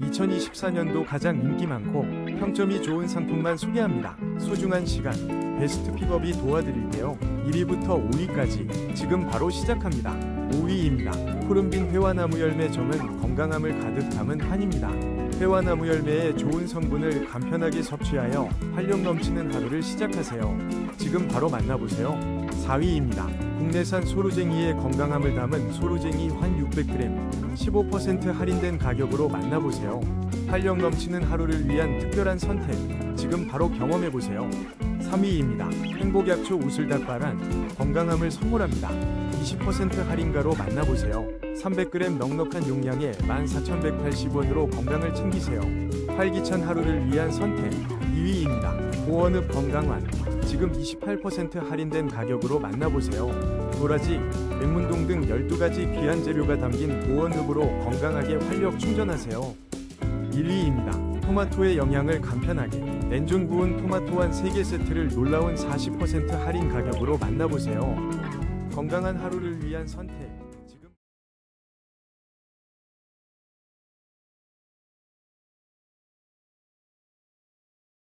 2024년도 가장 인기 많고 평점이 좋은 상품만 소개합니다. 소중한 시간, 베스트 픽업이 도와드릴게요. 1위부터 5위까지 지금 바로 시작합니다. 5위입니다. 푸른빛 회화나무 열매 정은 건강함을 가득 담은 한입니다. 회화나무 열매의 좋은 성분을 간편하게 섭취하여 활력 넘치는 하루를 시작하세요. 지금 바로 만나보세요. 4위입니다. 국내산 소루쟁이의 건강함을 담은 소루쟁이 환 600g 15% 할인된 가격으로 만나보세요. 활력 넘치는 하루를 위한 특별한 선택 지금 바로 경험해보세요. 3위입니다. 행복약초 우슬닭발한 건강함을 선물합니다. 20% 할인가로 만나보세요. 300g 넉넉한 용량에 14,180원으로 건강을 챙기세요. 활기찬 하루를 위한 선택 2위입니다. 보원읍 건강환 지금 28% 할인된 가격으로 만나보세요. 도라지, 맹문동 등 12가지 귀한 재료가 담긴 보원읍으로 건강하게 활력 충전하세요. 1위입니다. 토마토의 영양을 간편하게 냉존 구운 토마토 한 3개 세트를 놀라운 40% 할인 가격으로 만나보세요. 건강한 하루를 위한 선택